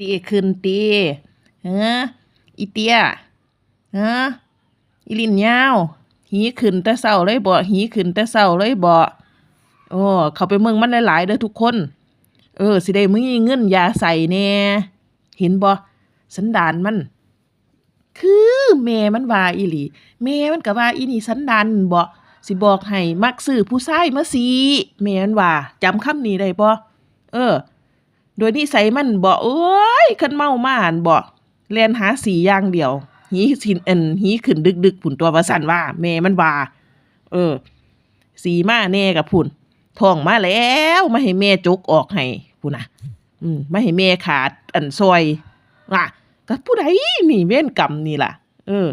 ตีขึ้นตีเฮ้ออีเตียเฮ้ออีลินยาวหีขึ้นแต่เช้าเลยบ่หีขึ้นแต่เช้าเลยบ่โอ้เขาไปเมืองมันหลายๆเด้อทุกคน เออ สิได้มีเงินยาใส่แน่เห็นบ่สันดานมัน คือแม่มันว่าอีหลีแม่มันก็ว่าอีนี่สันดานบ่สิบอกให้มักซื้อผู้ชายมาสิแม่มันว่าจำคำนี้ได้บ่เออ โดยนิสัยมันบ่เอ้ยคันเมามาหั่นบ่แล่นหาสีอย่างเดียวหีสินเอ็นหีขึ้นดึกๆพุ่นตัวว่าซั่นว่าแม่มันว่าเออ สีมาแน่กับพุ่นท้องมาแล้วมาให้แม่จกออกให้พุ่นนะอืมมาให้แม่ขาดอันซอยว่าก็ผู้ใดนี่เว้นกรรมนี่ล่ะ เออ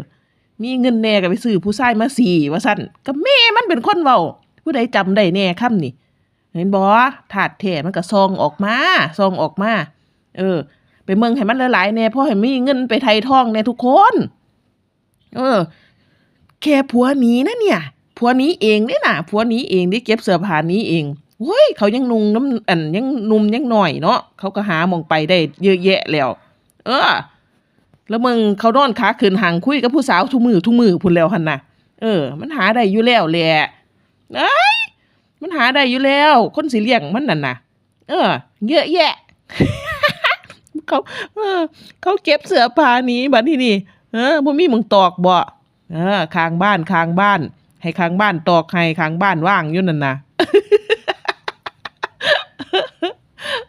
มีเงินแน่ก็ไปซื้อผู้ชายมาสี่ว่าซั่นก็แม่มันเป็นคนเว้าผู้ใดจำได้แน่คำนี่ เห็นบ่ถาดแท้มันก็ซองออกมาซองออกมา เออ ไปเมืองให้มันหลายๆแน่เพราะให้มีเงินไปไทยท่องแน่ทุกคน เออ แค่ผัวหนี้นะเนี่ย ผัวหนี้เองเนี่ยนะผัวหนี้เองที่เก็บเสื้อผ้านี้เองเฮ้ยเขายังนุ่งน้ำอันยังนุ่มยังหน่อยเนาะเขาก็หามองไปได้เยอะแยะแล้ว เออ แล้วมึงเขานอนขาขึ้นห่างคุยกับผู้สาวทุมือทุมือพุ่นแล้วหันนะเออ มันหาได้อยู่แล้วแหละเอ้ย มันหาได้อยู่แล้ว คนสิเลี้ยงมันนั่นนะเออ เยอะแยะ เขาเออเขาเก็บเสื้อผ้านี้บัดนี้นี่เออบ่มีมึงตอกบ่เออข้างบ้านข้างบ้าน ให้ข้างบ้านตอกให้ข้างบ้านว่างอยู่นั่นนะ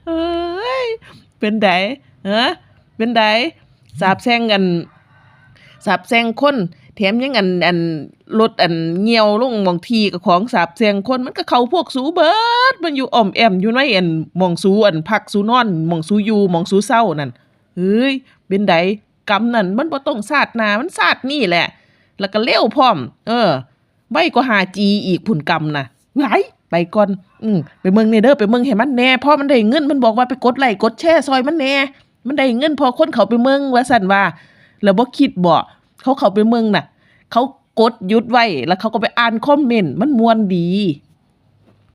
เอ้ยเป็นไดเออเป็นไดสาบแช่งกันสาบแช่งคน แถมยังอันอันรถอันเหี่ยวลงมองทีกับของสาบแช่งคนมันก็เข้าพวกสูเบิด มันอยู่อ้อมแอมอยู่ในอันมองสูอันพักสูนอนมองสูอยู่มองสูเศร้านั่นเฮ้ยเป็นไดกรรมนั่นมันบ่ต้องสาดนามันสาดนี่แหละ แล้วก็เร็วพร้อม เออไว้ก็หาจีอีกผุนกรรมน่ะไหลไปก่อน อืมไปเมืองนี่เด้อไปเมืองให้มันแน่พ่อมันได้เงินมันบอกว่าไปกดไลค์กดแชร์ซอยมันแน่ มันได้เงินพอคนเขาไปเมืองว่าซั่นว่า แล้วบ่คิดบ่ เขาเข้าไปเมืองน่ะ เขากดหยุดไว้ แล้วเขาก็ไปอ่านคอมเมนต์มันมวนดี